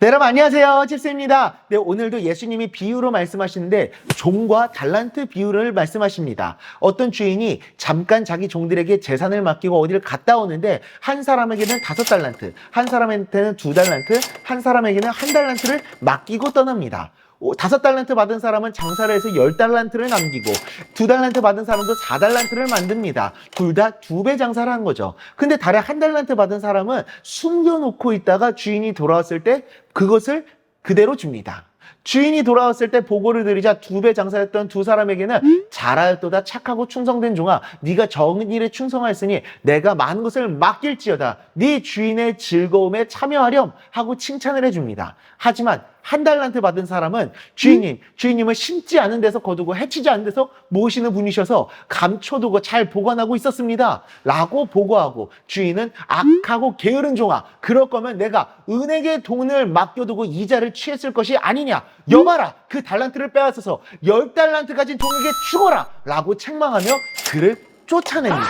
네, 여러분 안녕하세요. 집스입니다. 네, 오늘도 예수님이 비유로 말씀하시는데 종과 달란트 비유를 말씀하십니다. 어떤 주인이 잠깐 자기 종들에게 재산을 맡기고 어디를 갔다 오는데 한 사람에게는 다섯 달란트, 한 사람한테는 두 달란트, 한 사람에게는 한 달란트를 맡기고 떠납니다. 오, 다섯 달란트 받은 사람은 장사를 해서 열 달란트를 남기고 두 달란트 받은 사람도 사 달란트를 만듭니다. 둘 다 두 배 장사를 한 거죠. 근데 달에 한 달란트 받은 사람은 숨겨놓고 있다가 주인이 돌아왔을 때 그것을 그대로 줍니다. 주인이 돌아왔을 때 보고를 드리자 두 배 장사했던 두 사람에게는 잘하였도다 착하고 충성된 종아 네가 정일에 충성하였으니 내가 많은 것을 맡길지어다 네 주인의 즐거움에 참여하렴 하고 칭찬을 해줍니다. 하지만 한 달란트 받은 사람은 주인님, 주인님을 심지 않은 데서 거두고 해치지 않은 데서 모시는 분이셔서 감춰두고 잘 보관하고 있었습니다. 라고 보고하고 주인은 악하고 게으른 종아, 그럴 거면 내가 은행에 돈을 맡겨두고 이자를 취했을 것이 아니냐. 여봐라, 그 달란트를 빼앗아서 열 달란트 가진 종에게 죽어라. 라고 책망하며 그를 쫓아냅니다.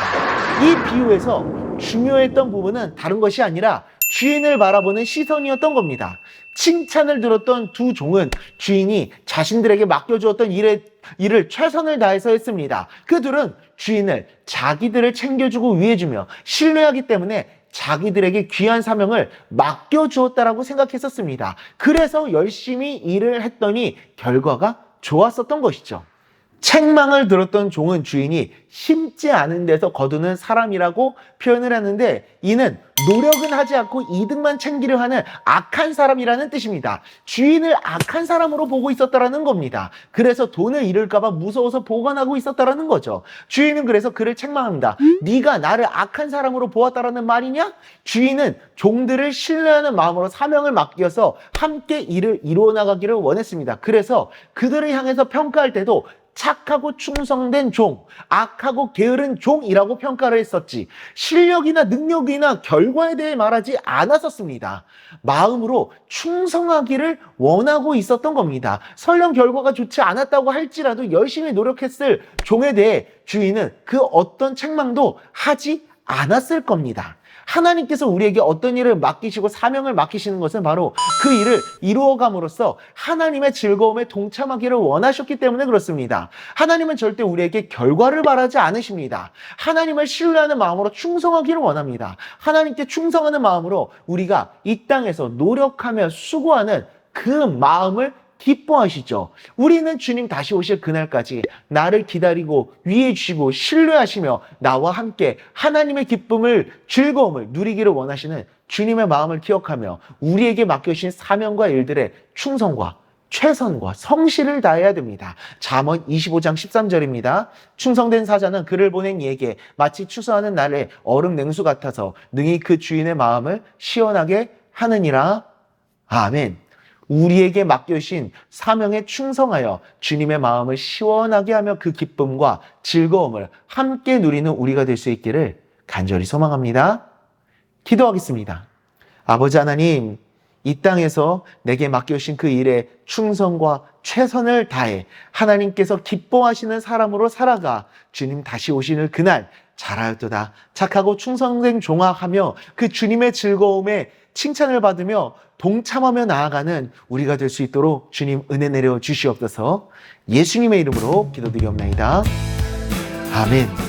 이 비유에서 중요했던 부분은 다른 것이 아니라 주인을 바라보는 시선이었던 겁니다. 칭찬을 들었던 두 종은 주인이 자신들에게 맡겨주었던 일에, 일을 최선을 다해서 했습니다. 그 둘은 주인을 자기들을 챙겨주고 위해주며 신뢰하기 때문에 자기들에게 귀한 사명을 맡겨주었다라고 생각했었습니다. 그래서 열심히 일을 했더니 결과가 좋았었던 것이죠. 책망을 들었던 종은 주인이 심지 않은 데서 거두는 사람이라고 표현을 하는데 이는 노력은 하지 않고 이득만 챙기려 하는 악한 사람이라는 뜻입니다. 주인을 악한 사람으로 보고 있었다라는 겁니다. 그래서 돈을 잃을까봐 무서워서 보관하고 있었다라는 거죠. 주인은 그래서 그를 책망합니다. 네가 나를 악한 사람으로 보았다라는 말이냐? 주인은 종들을 신뢰하는 마음으로 사명을 맡겨서 함께 일을 이루어 나가기를 원했습니다. 그래서 그들을 향해서 평가할 때도 착하고 충성된 종, 악하고 게으른 종이라고 평가를 했었지 실력이나 능력이나 결과에 대해 말하지 않았었습니다. 마음으로 충성하기를 원하고 있었던 겁니다. 설령 결과가 좋지 않았다고 할지라도 열심히 노력했을 종에 대해 주인은 그 어떤 책망도 하지 않았을 겁니다. 하나님께서 우리에게 어떤 일을 맡기시고 사명을 맡기시는 것은 바로 그 일을 이루어감으로써 하나님의 즐거움에 동참하기를 원하셨기 때문에 그렇습니다. 하나님은 절대 우리에게 결과를 바라지 않으십니다. 하나님을 신뢰하는 마음으로 충성하기를 원합니다. 하나님께 충성하는 마음으로 우리가 이 땅에서 노력하며 수고하는 그 마음을 기뻐하시죠. 우리는 주님 다시 오실 그날까지 나를 기다리고 위해 주시고 신뢰하시며 나와 함께 하나님의 기쁨을 즐거움을 누리기를 원하시는 주님의 마음을 기억하며 우리에게 맡겨주신 사명과 일들의 충성과 최선과 성실을 다해야 됩니다. 잠언 25장 13절입니다. 충성된 사자는 그를 보낸 이에게 마치 추수하는 날의 얼음 냉수 같아서 능히 그 주인의 마음을 시원하게 하느니라. 아멘. 우리에게 맡겨주신 사명에 충성하여 주님의 마음을 시원하게 하며 그 기쁨과 즐거움을 함께 누리는 우리가 될 수 있기를 간절히 소망합니다. 기도하겠습니다. 아버지 하나님, 이 땅에서 내게 맡겨주신 그 일에 충성과 최선을 다해 하나님께서 기뻐하시는 사람으로 살아가 주님 다시 오시는 그날 잘하였도다. 착하고 충성된 종아하며 그 주님의 즐거움에 칭찬을 받으며 동참하며 나아가는 우리가 될 수 있도록 주님 은혜 내려 주시옵소서 예수님의 이름으로 기도드리옵나이다. 아멘.